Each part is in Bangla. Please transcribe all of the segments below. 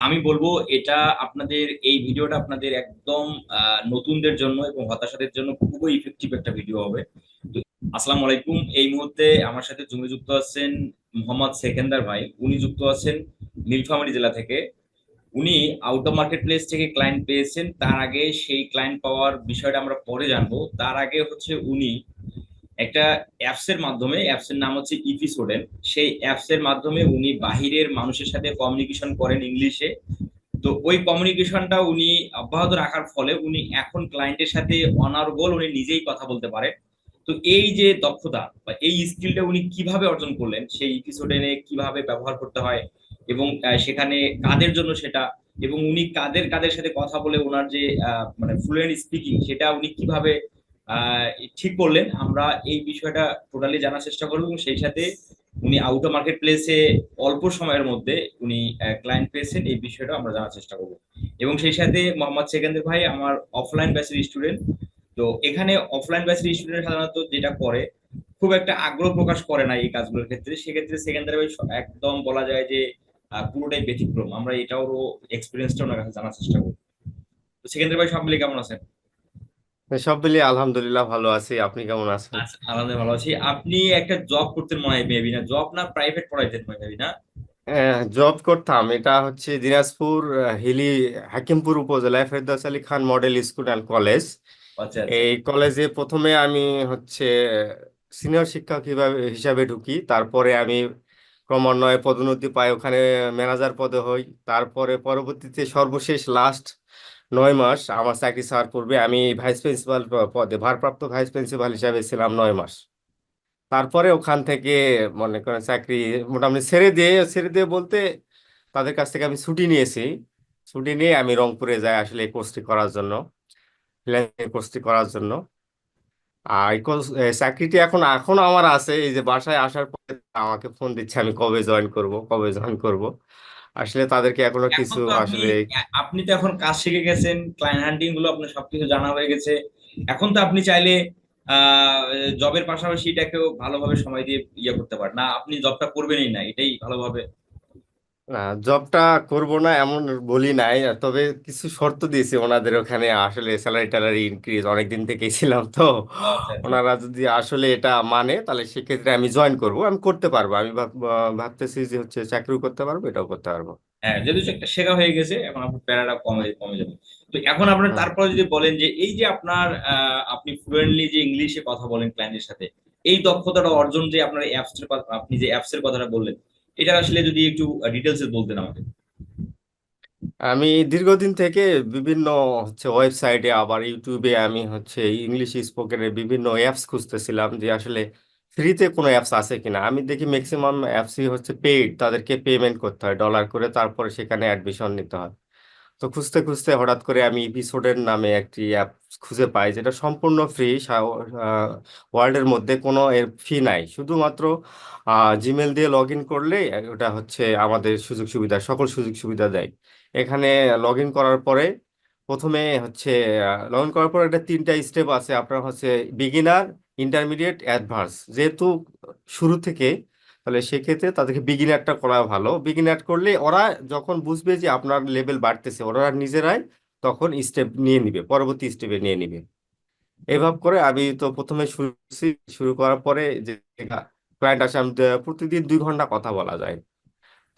আমি বলব এটা আপনাদের, এই ভিডিওটা আপনাদের একদম নতুনদের জন্য এবং হতাশাদের জন্য খুবই ইফেক্টিভ একটা ভিডিও হবে। আসসালামু আলাইকুম। এই মুহূর্তে আমার সাথে জুমে যুক্ত আছেন মোহাম্মদ সেকেন্দার ভাই। উনি যুক্ত আছেন নীলফামারী জেলা থেকে। উনি আউট অফ মার্কেট প্লেস থেকে ক্লায়েন্ট পেয়েছেন। তার আগে সেই ক্লায়েন্ট পাওয়ার বিষয়টা আমরা পরে জানব। তার আগে হচ্ছে উনি একটা অ্যাপস এর মাধ্যমে অ্যাপস এর নাম হচ্ছে ইপিসোডেন সেই অ্যাপস এর মাধ্যমে উনি বাহিরের মানুষের সাথে কমিউনিকেশন করেন ইংলিশে তো ওই কমিউনিকেশনটা উনি অব্যাহত রাখার ফলে উনি এখন ক্লায়েন্টের সাথে অনার্গল উনি নিজেই কথা বলতে পারে তো এই যে দক্ষতা বা এই স্কিলটা উনি কীভাবে অর্জন করলেন, সেই এপিসোডে কীভাবে ব্যবহার করতে হয় এবং সেখানে কাদের জন্য সেটা এবং উনি কাদের কাদের সাথে কথা বলে ওনার যে মানে ফ্লুয়েন্ট স্পিকিং সেটা উনি কীভাবে ঠিক করলেন আমরা এই বিষয়টা টোটালি জানার চেষ্টা করব এবং সেই সাথে উনি আউট অফ মার্কেট প্লেসে অল্প সময়ের মধ্যে উনি ক্লায়েন্ট পেয়েছেন, এই বিষয়টা আমরা জানার চেষ্টা করব। এবং সেই সাথে মোহাম্মদ সেকেন্দের ভাই আমার অফলাইন ব্যাচের স্টুডেন্ট তো এখানে অফলাইন ব্যাচের স্টুডেন্ট সাধারণত যেটা করে, খুব একটা আগ্রহ প্রকাশ করে না এই কাজগুলোর ক্ষেত্রে। সেক্ষেত্রে সেকেন্দারি ভাই একদম বলা যায় যে পুরোটাই ব্যতিক্রম। আমরা এটাও এক্সপিরিয়েন্সটা ওনার কাছে জানার চেষ্টা করব। তো সেকেন্দারি ভাই সব মিলে কেমন আছেন? সব মিলিয়ে আলহামদুলিল্লাহ ভালো আছি। আপনি কেমন আছেন? আচ্ছা আলহামদুলিল্লাহ ভালো আছি। আপনি একটা জব করতেন মনে হয় মেবি না? জব না প্রাইভেট পড়াইতেন মেবি না? জব করতাম। এটা হচ্ছে দিনাজপুর হিলি হাকিমপুর উপজেলায় Ferdous Ali Khan model school and college এই কলেজে প্রথমে আমি হচ্ছে সিনিয়র শিক্ষক হিসাবে ঢুকি। তারপরে আমি ক্রমান্বয়ে পদোন্নতি পাই। ওখানে ম্যানেজার পদে হই। তারপরে পরবর্তীতে সর্বশেষ লাস্ট নয় মাস আমার চাকরি ছাড়ার পূর্বে আমি ভাইস প্রিন্সিপাল পদে, ভারপ্রাপ্ত ভাইস প্রিন্সিপাল হিসাবে ছিলাম নয় মাস। তারপরে ওখান থেকে মনে করেন চাকরি মোটামুটি ছেড়ে দিয়ে ছেড়ে দিয়ে বলতে তাদের কাছ থেকে আমি ছুটি নিয়েছি। ছুটি নিয়ে আমি রংপুরে যাই আসলে এই কোর্সটি করার জন্য কোর্সটি করার জন্য। আর চাকরিটি এখন এখন আমার আছে। এই যে বাসায় আসার পরে আমাকে ফোন দিচ্ছে, আমি কবে জয়েন করব, কবে জয়েন করব। আসলে তাদেরকে এখনও এখন কিছু তো আপনি আসলে আপনি তো এখন কাজ শিখে গেছেন ক্লায়েন্ট হান্টিংগুলো আপনার সবকিছু জানা হয়ে গেছে। এখন তো আপনি চাইলে আহ জবের পাশাপাশি এটাকেও ভালোভাবে সময় দিয়ে ইয়ে করতে পারেন। না আপনি জবটা করবেনই না এটাই ভালোভাবে না জবটা করব না এমন বলি নাই। তবে কিছু শর্ত দিয়েছি ওনাদের ওখানে আসলে স্যালারি ট্যালারি ইনক্রিজ অনেকদিন থেকেই ছিলাম তো। আচ্ছা আচ্ছা। ওনারা যদি আসলে এটা মানে তাহলে সেক্ষেত্রে আমি জয়েন করব। আমি করতে পারব। আমি ভাবতেছি যে হচ্ছে চাকরিও করতে পারব এটাও করতে পারব। হ্যাঁ যেহেতু একটা শেখা হয়ে গেছে এখন আপনার প্যারাটা কমে কমে যাবে। তো এখন আপনার হুম। তারপরে যদি বলেন যে এই যে আপনার আপনি ফ্লুয়েন্টলি যে ইংলিশে কথা বলেন ক্লায়েন্টের সাথে এই দক্ষতাটা অর্জন যে আপনার অ্যাপস আপনি যে অ্যাপস এর কথাটা বললেন এটা আসলে যদি একটু ডিটেলসে বলতেন আমাকে। আমি দীর্ঘদিন থেকে বিভিন্ন হচ্ছে ওয়েবসাইটে আবার ইউটিউবে আমি হচ্ছে ইংলিশ স্পোকেনের বিভিন্ন অ্যাপস খুঁজতেছিলাম যে আসলে ফ্রিতে কোনো অ্যাপস আছে কিনা। আমি দেখি ম্যাক্সিমাম অ্যাপসই হচ্ছে পেইড তাদেরকে পেমেন্ট করতে হয় ডলার করে তারপরে সেখানে অ্যাডমিশন নিতে হয়। তো খুঁজতে খুঁজতে হঠাৎ করে আমি এপিসোডের নামে একটি অ্যাপ খুঁজে পাই যেটা সম্পূর্ণ ফ্রি ওয়ার্ল্ডের মধ্যে কোনো এর ফি নাই। শুধুমাত্র জিমেল দিয়ে লগ ইন করলে ওটা হচ্ছে আমাদের সুযোগ সুবিধা, সকল সুযোগ সুবিধা দেয়। এখানে লগ ইন করার পরে প্রথমে হচ্ছে লগ ইন করার পরে একটা তিনটা স্টেপ আছে। আপনার হচ্ছে বিগিনার ইন্টারমিডিয়েট অ্যাডভান্স যেহেতু শুরু থেকে তাহলে সেক্ষেত্রে তাদেরকে বিগিনারটা করা ভালো। বিগিনার করলে ওরা যখন বুঝবে যে আপনার লেভেল বাড়তেছে, ওরা নিজেরাই তখন স্টেপ নিয়ে নিবে, পরবর্তী স্টেপে নিয়ে নিবে। এভাবে করে আমি তো প্রথমে শুরু শুরু করার পরে যে ক্লায়েন্ট আসে, আমি প্রতিদিন দুই ঘণ্টা কথা বলা যায়।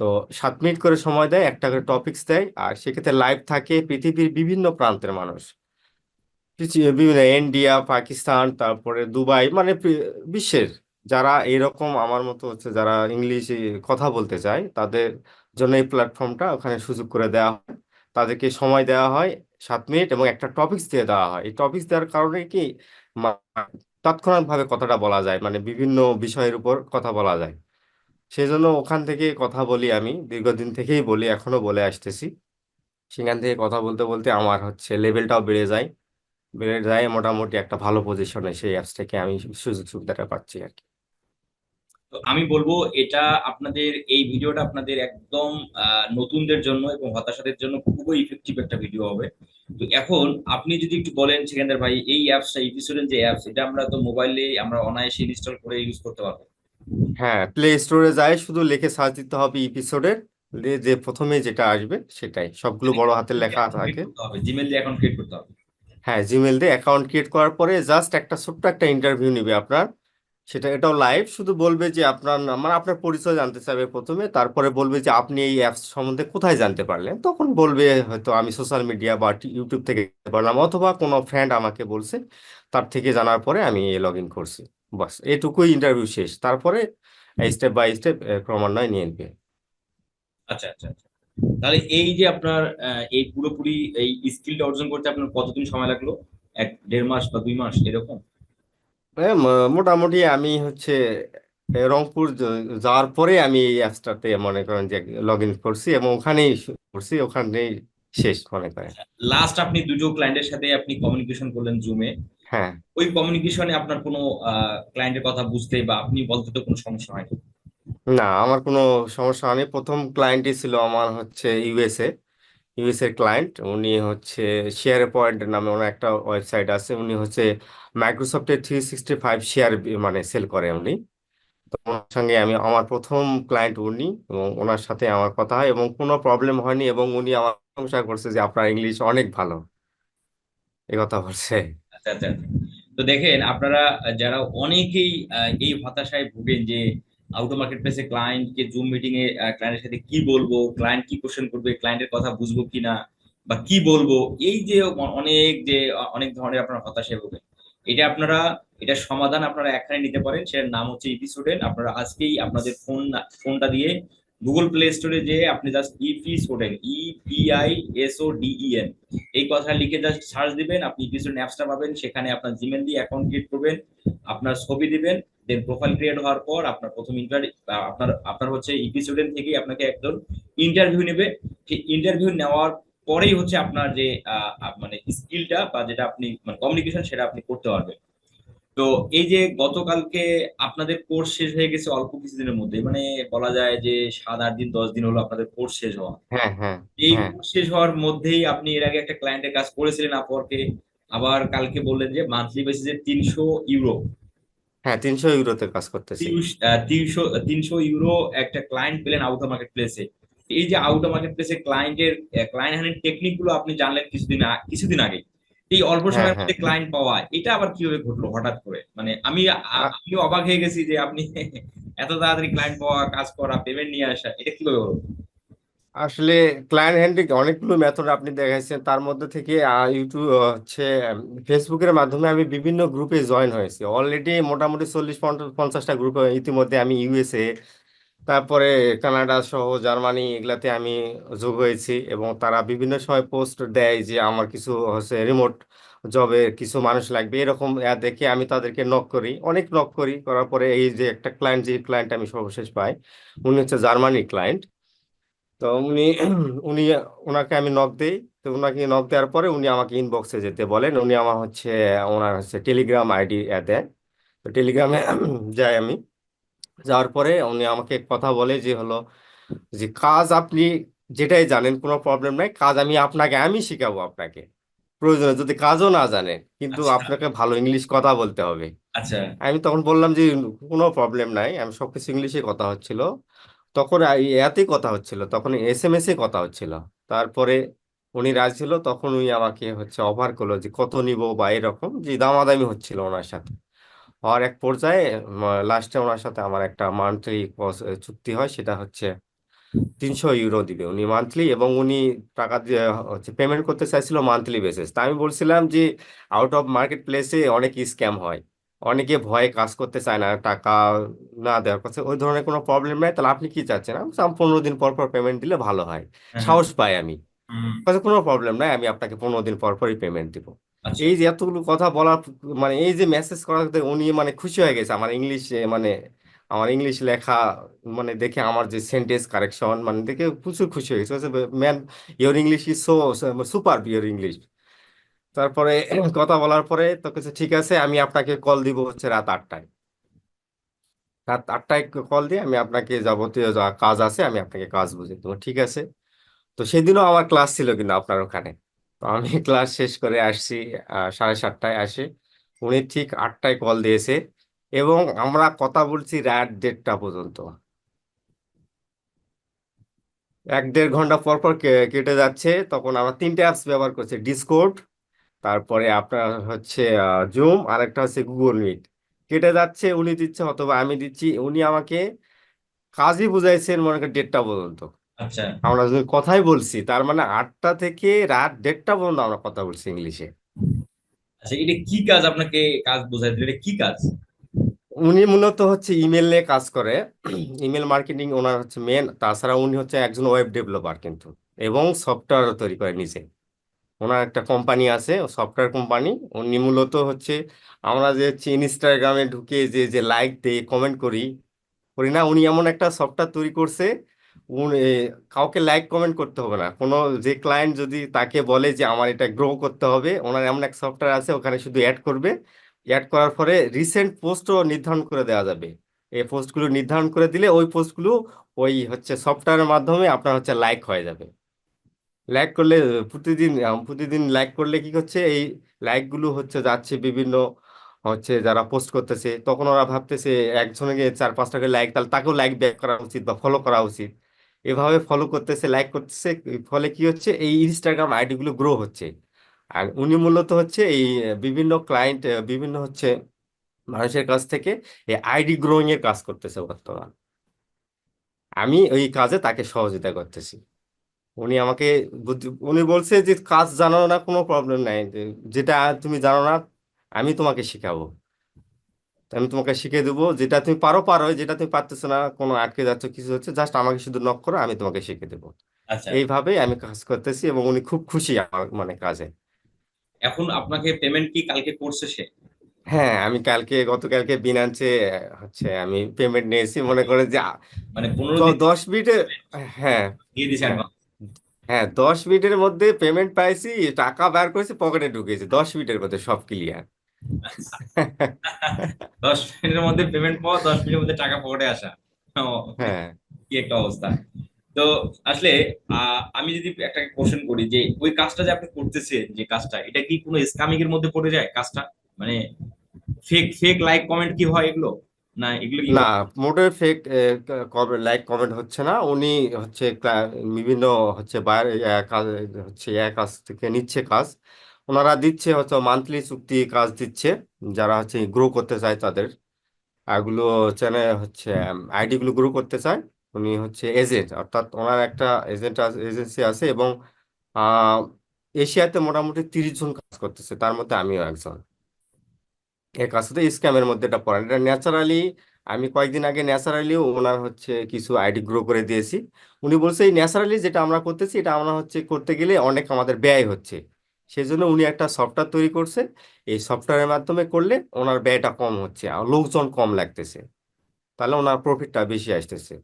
তো সাত মিনিট করে সময় দেয়, একটা করে টপিকস দেয়, আর সেক্ষেত্রে লাইভ থাকে পৃথিবীর বিভিন্ন প্রান্তের মানুষ। বিভিন্ন ইন্ডিয়া পাকিস্তান তারপরে দুবাই মানে বিশ্বের যারা এরকম আমার মতো হচ্ছে যারা ইংলিশে কথা বলতে চায়, তাদের জন্য এই প্ল্যাটফর্মটা ওখানে সুযোগ করে দেওয়া হয়। তাদেরকে সময় দেওয়া হয় সাত মিনিট এবং একটা টপিকস দিয়ে দেওয়া হয়। এই টপিকস দেওয়ার কারণে কি তাৎক্ষণিকভাবে কথাটা বলা যায় মানে বিভিন্ন বিষয়ের উপর কথা বলা যায়। সেই জন্য ওখান থেকে কথা বলি আমি, দীর্ঘদিন থেকেই বলি, এখনও বলে আসতেছি। সেখান থেকে কথা বলতে বলতে আমার হচ্ছে লেভেলটাও বেড়ে যায়। বেড়ে যায় মোটামুটি একটা ভালো পজিশনে সেই অ্যাপস থেকে আমি সুযোগ সুবিধাটা পাচ্ছি আর কি। তো আমি বলব এটা আপনাদের এই ভিডিওটা আপনাদের একদম নতুনদের জন্য এবং হতাশাদের জন্য খুবই ইফেক্টিভ একটা ভিডিও হবে। তো এখন আপনি যদি একটু বলেন সেকেন্দার ভাই এই অ্যাপসটা এপিসোডের যে অ্যাপস এটা আমরা তো মোবাইলে আমরা অনায়াসে ইনস্টল করে ইউজ করতে পারব। হ্যাঁ প্লে স্টোরে যায় শুধু লিখে সার্চ দিতে হবে এপিসোডের যে প্রথমে যেটা আসবে সেটাই। সবগুলো বড় হাতের লেখা থাকে। জিমেল দিয়ে অ্যাকাউন্ট ক্রিয়েট করতে হবে। হ্যাঁ জিমেল দিয়ে অ্যাকাউন্ট ক্রিয়েট করার পরে জাস্ট একটা ছোট্ট একটা ইন্টারভিউ নিবে আপনার। সেটা এটাও লাইভ শুধু বলবে যে আপনার মানে আপনার পরিচয় জানতে চাইবে প্রথমে তারপরে বলবে যে আপনি এই অ্যাপস সম্বন্ধে কোথায় জানতে পারলেন? তখন বলবে হয়তো আমি সোশ্যাল মিডিয়া বা ইউটিউব থেকে পারলাম অথবা কোনো ফ্রেন্ড আমাকে বলছে তার থেকে জানার পরে আমি লগ ইন করছি। বাস এটুকুই ইন্টারভিউ শেষ। তারপরে স্টেপ বাই স্টেপ ক্রমান্বয়ে নিয়ে নেবে। আচ্ছা আচ্ছা আচ্ছা। তাহলে এই যে আপনার এই পুরোপুরি এই স্কিলটা অর্জন করতে আপনার কতদিন সময় লাগল? এক দেড় মাস বা দুই মাস এরকম? হ্যাঁ, ম- মোটামুটি আমি হচ্ছে এ, রংপুর য- যাওয়ার পরে আমি এই অ্যাপসটাতে মনে করেন যে লগ ইন করছি এবং ওখানেই শু- করছি ওখানেই শেষ মনে করেন। লাস্ট আপনি দুটো ক্লায়েন্টের সাথে আপনি কমিউনিকেশন করলেন জুমে হ্যাঁ। ওই কমিউনিকেশনে আপনার কোনো ক্লায়েন্টের কথা বুঝতে বা আপনি বলতে তো কোনো সমস্যা হয়নি? না আমার কোনো সমস্যা হয়নি। প্রথম ক্লায়েন্টই ছিল আমার হচ্ছে ইউএসএ ইউএস এর ক্লায়েন্ট উনি হচ্ছে শেয়ার পয়েন্ট নামে ওনার একটা ওয়েবসাইট আছে, উনি হচ্ছে মাইক্রোসফটের থ্রি সিক্সটি ফাইভ শেয়ার মানে সেল করে উনি। তো ওনার সঙ্গে আমি, আমার প্রথম ক্লায়েন্ট উনি এবং ওনার সাথে আমার কথা হয় এবং কোনো প্রবলেম হয়নি এবং উনি আমার প্রশংসা করছে যে আপনার ইংলিশ অনেক ভালো। এ কথা বলছে। আচ্ছা আচ্ছা আচ্ছা। তো দেখেন, আপনারা, যারা অনেকেই এই হতাশায় ভুগেন যে আউটো মার্কেট প্লেসে ক্লায়েন্টকে জুম মিটিং এ ক্লায়েন্টের সাথে কি বলব? ক্লায়েন্ট কি কোশ্চেন করবে? ক্লায়েন্টের কথা বুঝব কিনা? বা কি বলব? এই যে অনেক যে অনেক ধরনের আপনারা হতাশায় ভোগেন। এটা আপনারা এটার সমাধান আপনারা এখানে নিতে পারেন। সেটার নাম হচ্ছে ইপি স্টুডেন্ট আপনারা আজকেই আপনাদের ফোন ফোনটা দিয়ে গুগল প্লে স্টোরে যে আপনি just EP student E P I S O D E N এই কথা লিখে জাস্ট সার্চ দিবেন। আপনি ইপি স্টুডেন্ট অ্যাপসটা পাবেন। সেখানে আপনার জিমেল দিয়ে অ্যাকাউন্ট ক্রিয়েট করবেন। আপনার ছবি দিবেন। দেন প্রোফাইল ক্রিয়েট হওয়ার পর আপনার প্রথম ইন্টার আপনার আপনার হচ্ছে ইপি স্টুডেন্ট থেকেই আপনাকে একজন ইন্টারভিউ নেবে। ইন্টারভিউ নেওয়ার পরেই হচ্ছে আপনার যে মানে স্কিলটা বা যেটা আপনি মানে কমিউনিকেশন সেটা আপনি করতে পারবেন। তো এই যে গতকালকে আপনাদের কোর্স শেষ হয়ে গেছে অল্প কিছুদিনের মধ্যে মানে বলা যায় যে সাত আট দিন দশ দিন হলো আপনাদের কোর্স শেষ হওয়া। হ্যাঁ হ্যাঁ এই হ্যাঁ। কোর্স শেষ হওয়ার মধ্যেই আপনি এর আগে একটা ক্লায়েন্টের কাজ করেছিলেন আপওয়ার্কে। আবার কালকে বললেন যে মান্থলি বেসিসে তিনশো ইউরো হ্যাঁ তিনশো ইউরোতে কাজ করতেছি। তিনশো তিনশো ইউরো একটা ক্লায়েন্ট পেলেন আউট মার্কেট প্লেসে এই যে আউট মার্কেট প্লেসে ক্লায়েন্টের ক্লায়েন্ট হ্যান্ডেল টেকনিকগুলো আপনি জানলেন কিছুদিন কিছুদিন আগে। এই অল্প হ্যাঁ সময়ের হ্যাঁ মধ্যে ক্লায়েন্ট পাওয়া এটা আবার কীভাবে ঘটলো হঠাৎ করে? মানে আমি আমি অবাক হয়ে গেছি যে আপনি এত তাড়াতাড়ি ক্লায়েন্ট পাওয়া কাজ করা পেমেন্ট নিয়ে আসা এটা কীভাবে হলো? আসলে ক্লায়েন্ট হ্যান্ডলিং অনেকগুলো মেথড আপনি দেখাইছেন। তার মধ্যে থেকে ইউটিউব হচ্ছে ফেসবুকের মাধ্যমে আমি বিভিন্ন গ্রুপে জয়েন হয়েছি। অলরেডি মোটামুটি চল্লিশ পঞ্চাশটা গ্রুপে ইতিমধ্যে আমি ইউএসএ তারপরে কানাডা সহ জার্মানি এগুলাতে আমি যোগ হয়েছি এবং তারা বিভিন্ন সময় পোস্ট দেয় যে আমার কিছু হচ্ছে রিমোট জবে কিছু মানুষ লাগবে। এরকম দেখে আমি তাদেরকে নক করি। অনেক নক করি, করার পরে এই যে একটা ক্লায়েন্ট যে ক্লায়েন্ট আমি সর্বশেষ পাই, উনি হচ্ছে জার্মানি ক্লায়েন্ট তো উনি উনি ওনাকে আমি নক দিই। তো ওনাকে নক দেওয়ার পরে উনি আমাকে ইনবক্সে যেতে বলেন। উনি আমার হচ্ছে ওনার হচ্ছে টেলিগ্রাম আইডি দেন। তো টেলিগ্রামে যাই আমি। যাওয়ার পরে উনি আমাকে কথা বলে যে হলো যে কাজ আপনি যেটাই জানেন কোনো প্রবলেম নাই। কাজ আমি আপনাকে আমি শিখাবো আপনাকে। প্রয়োজনে যদি কাজও না জানেন কিন্তু আচ্ছা। আপনাকে ভালো ইংলিশ কথা বলতে হবে। আচ্ছা। আমি তখন বললাম যে কোনো প্রবলেম নাই। আমি সবকিছু ইংলিশে কথা হচ্ছিল। তখন এতেই কথা হচ্ছিল, তখন এস এম এস এ কথা হচ্ছিল। তারপরে উনি রাজি ছিল তখন উনি আমাকে হচ্ছে অফার করল যে, কত নিব বা এরকম? যে, দামাদামি হচ্ছিল ওনার সাথে। আর এক পর্যায়ে লাস্টে ওনার সাথে আমার একটা মান্থলি চুক্তি হয়, সেটা হচ্ছে তিনশো ইউরো দিবে উনি মান্থলি এবং উনি টাকা দিয়ে হচ্ছে পেমেন্ট করতে চাইছিল মান্থলি বেসিস তা আমি বলছিলাম যে আউট অফ মার্কেট প্লেসে অনেক স্ক্যাম হয়। অনেকে ভয়ে কাজ করতে চায় না টাকা না দেওয়ার কথা ওই ধরনের কোনো প্রবলেম নাই। তাহলে আপনি কি চাচ্ছেন? আমি পনেরো দিন পর পর পেমেন্ট দিলে ভালো হয়। হ্যাঁ হ্যাঁ। সাহস পাই আমি। কাছে কোনো প্রবলেম নাই আমি আপনাকে পনেরো দিন পর পরই পেমেন্ট দিব। আচ্ছা। এই যে এতগুলো কথা বলার মানে এই যে মেসেজ করাতে উনি মানে খুশি হয়ে গেছে আমার ইংলিশ মানে আমার ইংলিশ লেখা মানে দেখে আমার যে সেন্টেন্স কারেকশন মানে দেখে প্রচুর খুশি হয়ে গেছে। Man your English is so super your English তারপরে কথা বলার পরে তো কিছু ঠিক আছে, আমি আপনাকে কল দিব হচ্ছে রাত আটটায়। রাত আটটায় কল দিয়ে আমি আপনাকে যাবতীয় যা কাজ আছে, আমি আপনাকে কাজ বুঝে দেবো, ঠিক আছে? তো সেদিনও আমার ক্লাস ছিল কিন্তু আপনার ওখানে। তো আমি ক্লাস শেষ করে আসছি সাড়ে সাতটায় আসে। উনি ঠিক আটটায় কল দিয়েছে এবং আমরা কথা বলছি রাত দেড়টা পর্যন্ত। এক দেড় ঘণ্টা পর পর কেটে যাচ্ছে, তখন আমরা তিনটে অ্যাপস ব্যবহার করছি ডিসকর্ড তারপরে আপনার হচ্ছে জুম আর একটা হচ্ছে গুগল মিট। কেটে যাচ্ছে উনি দিচ্ছে অথবা আমি দিচ্ছি উনি আমাকে কাজই বুঝাইছেন মনে করেন দেড়টা পর্যন্ত। আচ্ছা। আমরা যদি কথাই বলছি তার মানে আটটা থেকে রাত দেড়টা পর্যন্ত আমরা কথা বলছি ইংলিশে। আচ্ছা এটা কি কাজ আপনাকে কাজ বোঝাই দিল? এটা কি কাজ? উনি মূলত হচ্ছে ইমেল নিয়ে কাজ করে। ইমেল মার্কেটিং ওনার হচ্ছে মেন তাছাড়া উনি হচ্ছে একজন ওয়েব ডেভেলপার কিন্তু এবং সফটওয়্যার তৈরি করে নিজে। ওনার একটা কোম্পানি আছে সফটওয়্যার কোম্পানি। উনি মূলত হচ্ছে আমরা যে হচ্ছে ইনস্টাগ্রামে ঢুকে যে যে লাইক দেই, কমেন্ট করি করি না, উনি এমন একটা সফটওয়্যার তৈরি করছে, উনি কাউকে লাইক, কমেন্ট করতে হবে না। কোনো যে ক্লায়েন্ট যদি তাকে বলে যে আমার এটা গ্রো করতে হবে, ওনার এমন এক সফটওয়্যার আছে, ওখানে শুধু অ্যাড করবে। অ্যাড করার পরে রিসেন্ট পোস্টও নির্ধারণ করে দেওয়া যাবে। এই পোস্টগুলো নির্ধারণ করে দিলে ওই পোস্টগুলো ওই হচ্ছে সফটওয়্যারের মাধ্যমে আপনার হচ্ছে লাইক হয়ে যাবে। লাইক করলে, প্রতিদিন প্রতিদিন লাইক করলে কি হচ্ছে? এই লাইকগুলো হচ্ছে যাচ্ছে বিভিন্ন, হচ্ছে যারা পোস্ট করতেছে। তখন ওরা ভাবতেছে, একজনকে চার, পাঁচটা করে লাইক তাহলে তাকেও লাইক ব্যাক করা উচিত বা ফলো করা উচিত। এভাবে ফলো করতেছে লাইক করতেছে, ফলে কি হচ্ছে? এই ইনস্টাগ্রাম আইডি গুলো গ্রো হচ্ছে। আর উনি মূলত হচ্ছে এই, বিভিন্ন ক্লায়েন্ট বিভিন্ন হচ্ছে মানুষের কাছ থেকে এই আইডি গ্রোয়িং এর কাজ করতেছে বর্তমান। আমি ওই কাজে তাকে সহযোগিতা করতেছি। উনি আমাকে উনি বলছে যে কাজ জানো না কোনো প্রবলেম নাই। যেটা তুমি জানো না আমি তোমাকে শেখাবো। আমি তোমাকে শিখিয়ে দেবো যেটা তুমি পারো পারো যেটা তুমি পারতেছো না কোনো আটকে যাচ্ছ কিছু হচ্ছে জাস্ট আমাকে শুধু নক করো আমি তোমাকে শিখিয়ে দেবো। এইভাবে আমি কাজ করতেছি এবং উনি খুব খুশি আমার মানে কাজে। এখন আপনাকে পেমেন্ট কি কালকে করছে সে? হ্যাঁ আমি কালকে গতকালকে বিনান্সে হচ্ছে আমি পেমেন্ট নিয়েছি মনে করে যে মানে পনেরো দশ মিনিটে হ্যাঁ। দিয়ে দিয়েছে হ্যাঁ advance। হ্যাঁ দশ মিনিটের মধ্যে পেমেন্ট পাইছি টাকা বের করেছি পকেটে ঢুকেছে। দশ মিনিটের মধ্যে সব ক্লিয়ার দশ মিনিটের মধ্যে পেমেন্ট পাওয়া দশ মিনিটের মধ্যে টাকা পকেটে আসা। হ্যাঁ। কি একটা অবস্থা। তো আসলে আমি যদি একটা কোশ্চেন করি যে ওই কাজটা যে আপনি করতেছেন যে কাজটা এটা কি কোনো স্কামিং এর মধ্যে পড়ে যায় কাজটা? মানে ফেক ফেক লাইক কমেন্ট কি হয় এগুলো? না এগুলো কি না মোটের ফেক লাইক কমেন্ট হচ্ছে না। উনি হচ্ছে বিভিন্ন হচ্ছে বাইরে কাজ হচ্ছে এক কাজ থেকে নিচ্ছে কাজ। ওনারা দিচ্ছে হচ্ছে মান্থলি চুক্তি কাজ দিচ্ছে যারা হচ্ছে গ্রো করতে চায় তাদের। এগুলো চ্যানেল হচ্ছে আইডি গুলো গ্রো করতে চায়। উনি হচ্ছে এজেন্ট অর্থাৎ ওনার একটা এজেন্ট এজেন্সি আছে এবং আহ এশিয়াতে মোটামুটি তিরিশ জন কাজ করতেছে তার মধ্যে আমিও একজন। এই কাজটা স্ক্যামের মধ্যে এটা পড়ে এটা ন্যাচারালি আমি কয়েকদিন আগে ন্যাচারালি ওনার হচ্ছে কিছু আইডি গ্রো করে দিয়েছি। উনি বলছে, এই ন্যাচারালি যেটা আমরা করতেছি, এটা আমরা হচ্ছে করতে গেলে অনেক আমাদের ব্যয় হচ্ছে। সেই জন্য উনি একটা সফটওয়্যার তৈরি করছে। এই সফটওয়্যারের মাধ্যমে করলে ওনার ব্যয়টা কম হচ্ছে, আর লোকজন কম লাগতেছে। তাহলে ওনার প্রফিটটা বেশি আসতেছে।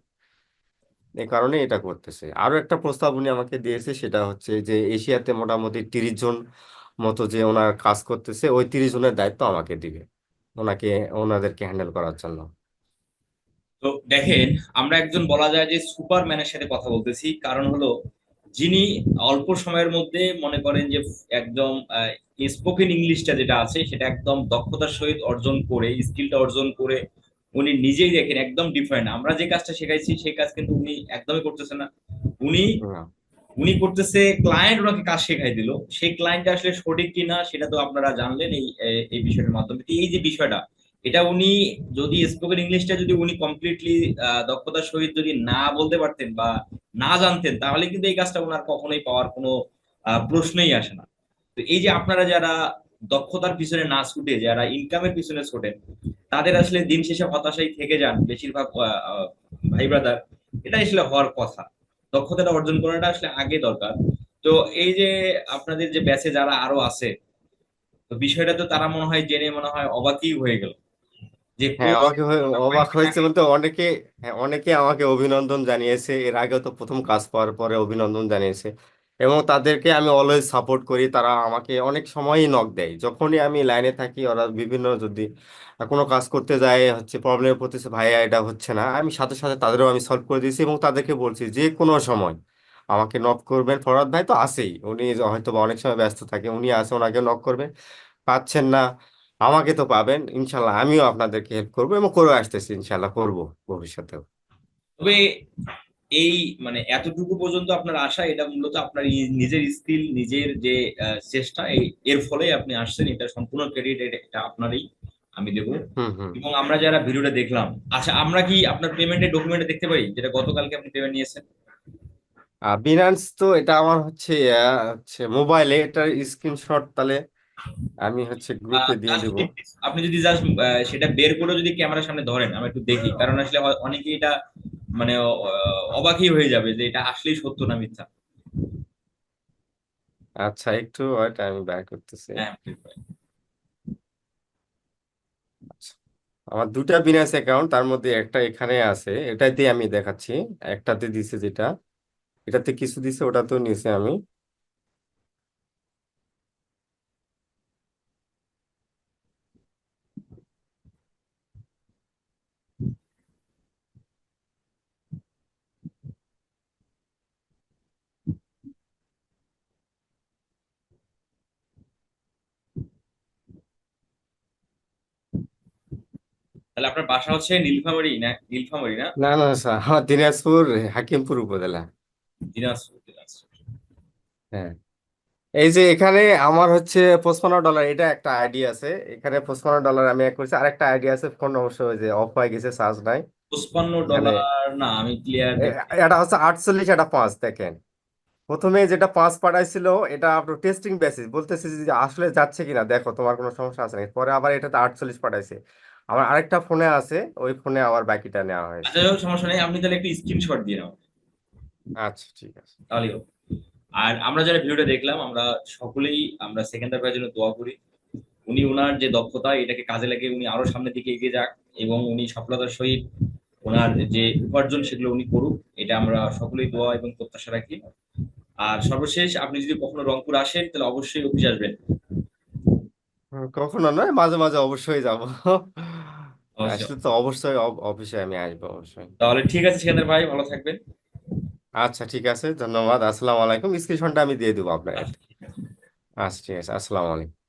এ কারণে এটা করতেছে। আরও একটা প্রস্তাব উনি আমাকে দিয়েছে, সেটা হচ্ছে যে এশিয়াতে মোটামুটি তিরিশ জন মতো যে ওনার কাজ করতেছে ওই তিরিশ জনের দায়িত্ব আমাকে দিবে। ওনাকে ওনাদেরকে হ্যান্ডেল করার জন্য। তো দেখেন আমরা একজন বলা যায় যে সুপারম্যানের সাথে কথা বলতেছি। কারণ হলো যিনি অল্প সময়ের মধ্যে মনে করেন যে একদম স্পোকেন ইংলিশটা যেটা আছে সেটা একদম দক্ষতার সহিত অর্জন করে স্কিলটা অর্জন করে উনি নিজেই দেখেন একদম ডিফারেন্ট আমরা যে কাজটা শেখাইছি সেই কাজ কিন্তু উনি একদমই করতেছেন না। উনি। উনি করতেছে ক্লায়েন্ট ওনাকে কাজ শেখাই দিল। সেই ক্লায়েন্ট আসলে সঠিক কিনা সেটা তো আপনারা জানলেন এই এই বিষয়টার মাধ্যমে। এই যে বিষয়টা, এটা উনি যদি স্পোকেন ইংলিশটা যদি উনি কমপ্লিটলি দক্ষতার সহিত যদি না বলতে পারতেন বা না জানতেন, তাহলে কিন্তু এই কাজটা ওনার কখনোই পাওয়ার কোনো প্রশ্নই আসে না। তো এই যে আপনারা যারা দক্ষতার পিছনে না ছুটে, যারা ইনকামের পিছনে ছোটেন, তাদের আসলে দিন শেষে হতাশাই থেকে যান বেশিরভাগ ভাই ব্রাদার এটা আসলে হওয়ার কথা। দক্ষতাটা অর্জন করাটা আসলে আগে দরকার। তো এই যে আপনাদের যে ব্যাচে যারা আরও আছে তো বিষয়টা তো তারা মনে হয় জেনে মনে হয় অবাকই হয়ে গেল। যে হ্যাঁ হয়ে- অবাক হয়েছে বলতে অনেকে হ্যাঁ অনেকে আমাকে অভিনন্দন জানিয়েছে। এর আগেও তো প্রথম কাজ পাওয়ার পরে অভিনন্দন জানিয়েছে। এবং তাদেরকে আমি অলওয়েজ সাপোর্ট করি। তারা আমাকে অনেক সময়ই নক দেয়। যখনই আমি লাইনে থাকি, ওরা বিভিন্ন যদি কোনো কাজ করতে যায়, হচ্ছে প্রবলেমে পড়তেছে ভাইয়া এটা হচ্ছে না। আমি সাথে সাথে তাদেরও আমি সলভ করে দিয়েছি এবং তাদেরকে বলছি, যে কোনো সময় আমাকে নক করবেন। ফরহাদ ভাই তো আছেই। উনি হয়তো বা অনেক সময় ব্যস্ত থাকে, উনি আসে ওনাকে নক করবেন। পাচ্ছেন না, আমাকে তো পাবেন। ইনশাল্লাহ আমিও আপনাদেরকে হেল্প করব এবং করে আসতেছি ইনশাল্লাহ করব ভবিষ্যতেও। তবে এই মানে এতটুকু পর্যন্ত আপনার আশা এটা মূলত আপনার নিজের স্কিল নিজের যে চেষ্টা এর ফলে আপনি আসছেন এটা সম্পূর্ণ ক্রেডিট এটা আপনারই আমি দেবো। এবং আমরা যারা ভিডিওটা দেখলাম আচ্ছা আমরা কি আপনার পেমেন্টের ডকুমেন্টে দেখতে পারি যেটা গতকালকে আপনি পেমেন্ট নিয়েছেন? বিনান্স তো এটা আমার হচ্ছে হচ্ছে মোবাইলে এটার স্ক্রিনশট তাহলে আমি হচ্ছে গ্রুপে দিয়ে দেবো। আপনি যদি জাস্ট সেটা বের করে যদি ক্যামেরার সামনে ধরেন আমি একটু দেখি। কারণ আসলে অ- অনেকেই এটা মানে অবাকই হয়ে যাবে যে এটা আসলেই সত্য না মিথ্যা। আচ্ছা একটু ওয়েট আমি বের করতেছি। হ্যাঁ আমার দুটা বিনান্স অ্যাকাউন্ট তার মধ্যে একটা এখানে আছে এটাতে আমি দেখাচ্ছি। একটাতে দিছে যেটা এটাতে কিছু দিছে ওটা তো নিছে আমি। তাহলে আপনার বাসা হচ্ছে নীলফামারী না নীলফামারী না? না না স্যার। আমার দিনাজপুর হাকিমপুর উপজেলা। দিনাজপুর দিনাজপুর। হ্যাঁ। এই যে এখানে আমার হচ্ছে পঁচপান্ন ডলার এটা একটা আইডি আছে। এখানে পঁচপান্ন ডলার আমি এক করছি। আরেকটা আইডি আছে ফোন অবশ্য ওই যে অফ হয়ে গেছে চার্জ নাই। পঁচপান্ন ডলার না আমি ক্লিয়ার এটা হচ্ছে আটচল্লিশ এটা পাঁচ দেখেন। প্রথমে যেটা পাঁচ পাঠাইছিল এটা আপনার টেস্টিং বেসিস বলতেছে যে আসলে যাচ্ছে কিনা দেখো তোমার কোনো সমস্যা আছে নাকি? পরে আবার এটাতে আটচল্লিশ পাঠাইছে। আমার আরেকটা ফোনে আছে ওই ফোনে আবার বাকিটা নেওয়া হয়েছে। আচ্ছা সমস্যা নেই। আপনি তাহলে একটু স্ক্রিনশট দিয়ে নাও আচ্ছা ঠিক আছে। তাহলেই হোক। আর আমরা যারা ভিডিওটা দেখলাম আমরা সকলেই আমরা সেকেন্ডার ভাইয়ের জন্য দোয়া করি। উনি ওনার যে দক্ষতা এটাকে কাজে লাগিয়ে উনি আরও সামনের দিকে এগিয়ে যাক এবং উনি সফলতার সহিত ওনার যে উপার্জন সেগুলো উনি করুক। এটা আমরা সকলেই দোয়া এবং প্রত্যাশা রাখি। আর সর্বশেষ আপনি যদি কখনো রংপুর আসেন তাহলে অবশ্যই অফিস আসবেন। কখনো নয় মাঝে মাঝে অবশ্যই যাব। অবশ্যই। আসলে তো অবশ্যই অব- অফিসে আমি আসব অবশ্যই। তাহলে ঠিক আছে সেখানে ভাই ভালো থাকবেন। আচ্ছা ঠিক আছে ধন্যবাদ আসসালামু আলাইকুম। স্ক্রিনশটটা আমি দিয়ে দেবো আপনাকে। আচ্ছা ঠিক আছে আসসালামু আলাইকুম।